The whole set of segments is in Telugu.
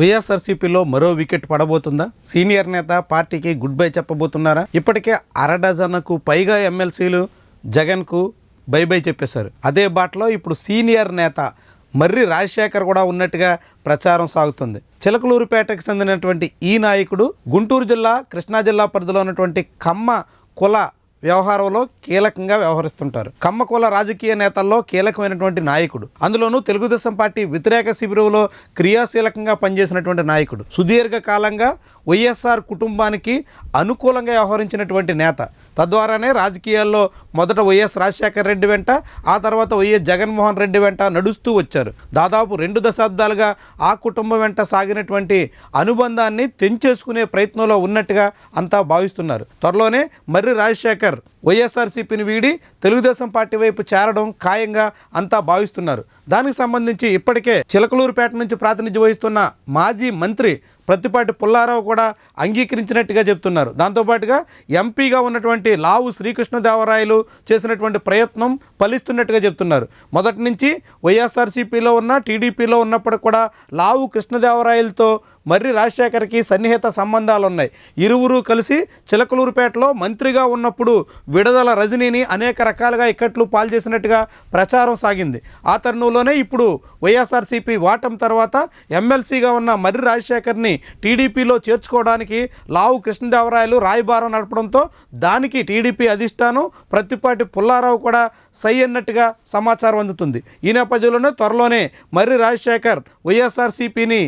వైఎస్ఆర్సీపీలో మరో వికెట్ పడబోతుందా? సీనియర్ నేత పార్టీకి గుడ్ బై చెప్పబోతున్నారా? ఇప్పటికే అర డజన్కు పైగా ఎమ్మెల్సీలు జగన్కు బై బై చెప్పేశారు. అదే బాటలో ఇప్పుడు సీనియర్ నేత మర్రి రాజశేఖర్ కూడా ఉన్నట్టుగా ప్రచారం సాగుతుంది. చిలకలూరుపేటకు చెందినటువంటి ఈ నాయకుడు గుంటూరు జిల్లా కృష్ణా జిల్లా పరిధిలో ఉన్నటువంటి కమ్మ కుల వ్యవహారంలో కీలకంగా వ్యవహరిస్తుంటారు. కమ్మకుల రాజకీయ నేతల్లో కీలకమైనటువంటి నాయకుడు. అందులోనూ తెలుగుదేశం పార్టీ వ్యతిరేక శిబిరంలో క్రియాశీలకంగా పనిచేసినటువంటి నాయకుడు. సుదీర్ఘ కాలంగా వైఎస్ఆర్ కుటుంబానికి అనుకూలంగా వ్యవహరించినటువంటి నేత. తద్వారానే రాజకీయాల్లో మొదట వైఎస్ రాజశేఖర రెడ్డి వెంట ఆ తర్వాత వైఎస్ జగన్మోహన్ రెడ్డి వెంట నడుస్తూ వచ్చారు. దాదాపు రెండు దశాబ్దాలుగా ఆ కుటుంబం వెంట సాగినటువంటి అనుబంధాన్ని తెంచేసుకునే ప్రయత్నంలో ఉన్నట్టుగా అంతా భావిస్తున్నారు. త్వరలోనే మర్రి రాజశేఖర్ Oscar, వైఎస్ఆర్సీపీని వీడి తెలుగుదేశం పార్టీ వైపు చేరడం ఖాయంగా అంతా భావిస్తున్నారు. దానికి సంబంధించి ఇప్పటికే చిలకలూరుపేట నుంచి ప్రాతినిధ్యం వహిస్తున్న మాజీ మంత్రి ప్రతిపాటి పుల్లారావు కూడా అంగీకరించినట్టుగా చెప్తున్నారు. దాంతోపాటుగా ఎంపీగా ఉన్నటువంటి లావు శ్రీకృష్ణదేవరాయలు చేసినటువంటి ప్రయత్నం ఫలిస్తున్నట్టుగా చెప్తున్నారు. మొదటి నుంచి వైఎస్ఆర్సీపీలో ఉన్న టీడీపీలో ఉన్నప్పుడు కూడా లావు కృష్ణదేవరాయలతో మర్రి రాజశేఖర్కి సన్నిహిత సంబంధాలు ఉన్నాయి ఇరువురు కలిసి చిలకలూరుపేటలో మంత్రిగా ఉన్నప్పుడు విడుదల రజనీని అనేక రకాలుగా ఇక్కట్లు పాల్చేసినట్టుగా ప్రచారం సాగింది. ఆ తరుణంలోనే ఇప్పుడు వైఎస్ఆర్సీపీ వాటం తర్వాత ఎమ్మెల్సీగా ఉన్న మర్రి రాజశేఖర్ని టీడీపీలో చేర్చుకోవడానికి లావు కృష్ణదేవరాయలు రాయబారం నడపడంతో దానికి టీడీపీ అధిష్టానం ప్రత్తిపాటి పుల్లారావు కూడా సై అన్నట్టుగా సమాచారం అందుతుంది. ఈ నేపథ్యంలోనే త్వరలోనే మర్రి రాజశేఖర్ వైఎస్ఆర్సీపీని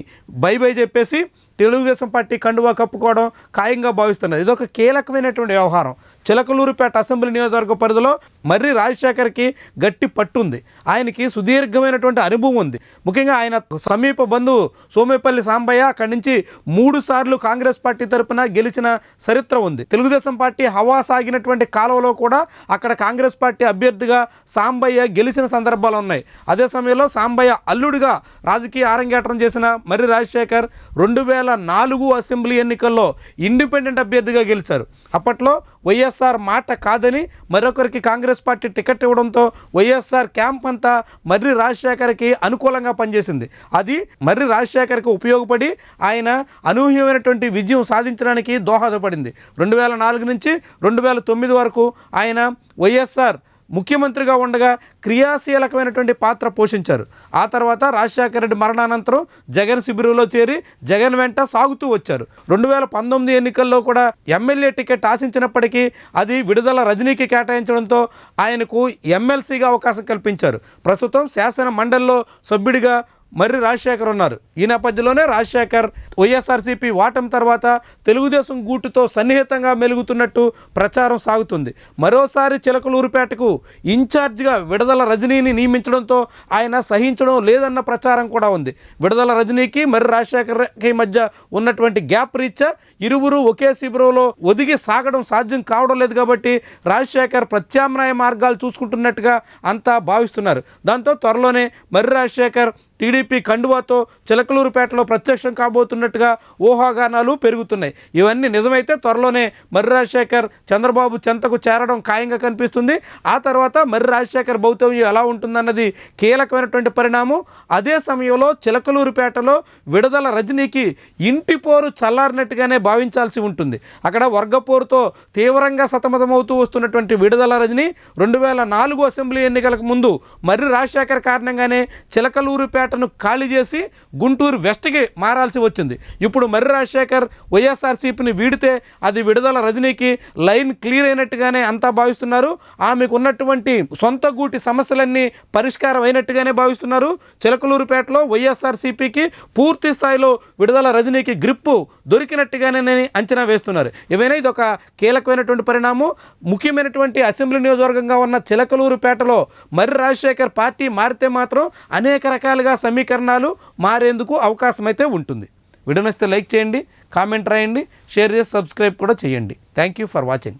బై బై చెప్పేసి తెలుగుదేశం పార్టీ కండువా కప్పుకోవడం ఖాయంగా భావిస్తున్నారు ఇది ఒక కీలకమైనటువంటి వ్యవహారం. చిలకలూరుపేట అసెంబ్లీ నియోజకవర్గ పరిధిలో మర్రి రాజశేఖర్కి గట్టి పట్టుంది. ఆయనకి సుదీర్ఘమైనటువంటి అనుభవం ఉంది. ముఖ్యంగా ఆయన సమీప బంధువు సోమేపల్లి సాంబయ్య అక్కడి నుంచి మూడు సార్లు కాంగ్రెస్ పార్టీ తరపున గెలిచిన చరిత్ర ఉంది. తెలుగుదేశం పార్టీ హవా సాగినటువంటి కాలంలో కూడా అక్కడ కాంగ్రెస్ పార్టీ అభ్యర్థిగా సాంబయ్య గెలిచిన సందర్భాలు ఉన్నాయి. అదే సమయంలో సాంబయ్య అల్లుడిగా రాజకీయ ఆరంగేట్రం చేసిన మర్రి రాజశేఖర్ రెండు వేల నాలుగు అసెంబ్లీ ఎన్నికల్లో ఇండిపెండెంట్ అభ్యర్థిగా గెలిచారు. అప్పట్లో వైఎస్ఆర్ మాట కాదని మరొకరికి కాంగ్రెస్ పార్టీ టికెట్ ఇవ్వడంతో వైఎస్ఆర్ క్యాంప్ అంతా మర్రి రాజశేఖర్కి అనుకూలంగా పనిచేసింది. అది మర్రి రాజశేఖర్కి ఉపయోగపడి ఆయన అనూహ్యమైనటువంటి విజయం సాధించడానికి దోహదపడింది. రెండు వేల నాలుగు నుంచి రెండు వేల తొమ్మిది వరకు ఆయన వైఎస్ఆర్ ముఖ్యమంత్రిగా ఉండగా క్రియాశీలకమైనటువంటి పాత్ర పోషించారు. ఆ తర్వాత రాజశేఖర రెడ్డి మరణానంతరం జగన్ శిబిరంలో చేరి జగన్ వెంట సాగుతూ వచ్చారు. రెండు వేల పంతొమ్మిది ఎన్నికల్లో కూడా ఎమ్మెల్యే టికెట్ ఆశించినప్పటికీ అది విడుదల రజనీకి కేటాయించడంతో ఆయనకు ఎమ్మెల్సీగా అవకాశం కల్పించారు. ప్రస్తుతం శాసన మండలిలో సభ్యుడిగా మర్రి రాజశేఖర్ ఉన్నారు. ఈ నేపథ్యంలోనే రాజశేఖర్ వైఎస్ఆర్సీపీ వాటం తర్వాత తెలుగుదేశం గూటుతో సన్నిహితంగా మెలుగుతున్నట్టు ప్రచారం సాగుతుంది. మరోసారి చిలకలూరుపేటకు ఇన్ఛార్జిగా విడుదల రజనీని నియమించడంతో ఆయన సహించడం లేదన్న ప్రచారం కూడా ఉంది. విడుదల రజనీకి మర్రి రాజశేఖర్కి మధ్య ఉన్నటువంటి గ్యాప్ రీత్యా ఇరువురు ఒకే శిబిరంలో ఒదిగి సాగడం సాధ్యం కావడం లేదు కాబట్టి రాజశేఖర్ ప్రత్యామ్నాయ మార్గాలు చూసుకుంటున్నట్టుగా అంతా భావిస్తున్నారు. దాంతో త్వరలోనే మర్రి రాజశేఖర్ టీడీపీ కండువాతో చిలకలూరుపేటలో ప్రత్యక్షం కాబోతున్నట్టుగా ఊహాగానాలు పెరుగుతున్నాయి. ఇవన్నీ నిజమైతే త్వరలోనే మర్రి రాజశేఖర్ చంద్రబాబు చెంతకు చేరడం ఖాయంగా కనిపిస్తుంది. ఆ తర్వాత మర్రి రాజశేఖర్ భౌతవ్యం ఎలా ఉంటుందన్నది కీలకమైనటువంటి పరిణామం. అదే సమయంలో చిలకలూరుపేటలో విడుదల రజనీకి ఇంటి పోరు చల్లారినట్టుగానే భావించాల్సి ఉంటుంది. అక్కడ వర్గపోరుతో తీవ్రంగా సతమతమవుతూ వస్తున్నటువంటి విడుదల రజని రెండు వేల నాలుగు అసెంబ్లీ ఎన్నికలకు ముందు మర్రి రాజశేఖర్ కారణంగానే చిలకలూరుపేటను ఖాళీ చేసి గుంటూరు వెస్ట్కి మారాల్సి వచ్చింది. ఇప్పుడు మర్రి రాజశేఖర్ వైఎస్ఆర్సీపీని వీడితే అది విడుదల రజనీకి లైన్ క్లియర్ అయినట్టుగానే అంతా భావిస్తున్నారు. ఆమెకు ఉన్నటువంటి సొంత గూటి సమస్యలన్నీ పరిష్కారం అయినట్టుగానే భావిస్తున్నారు. చిలకలూరుపేటలో వైఎస్ఆర్సీపీకి పూర్తి స్థాయిలో విడుదల రజనీకి గ్రిప్పు దొరికినట్టుగానే అంచనా వేస్తున్నారు. ఏమైనా ఇది ఒక కీలకమైనటువంటి పరిణామం? ముఖ్యమైనటువంటి అసెంబ్లీ నియోజకవర్గంగా ఉన్న చిలకలూరుపేటలో మర్రి రాజశేఖర్ పార్టీ మారితే మాత్రం అనేక రకాలుగా సమీకరణాలు మారేందుకు అవకాశం అయితే ఉంటుంది. వీడియో నచ్చితే లైక్ చేయండి కామెంట్ రాయండి షేర్ చేసి సబ్స్క్రైబ్ కూడా చేయండి. Thank you for watching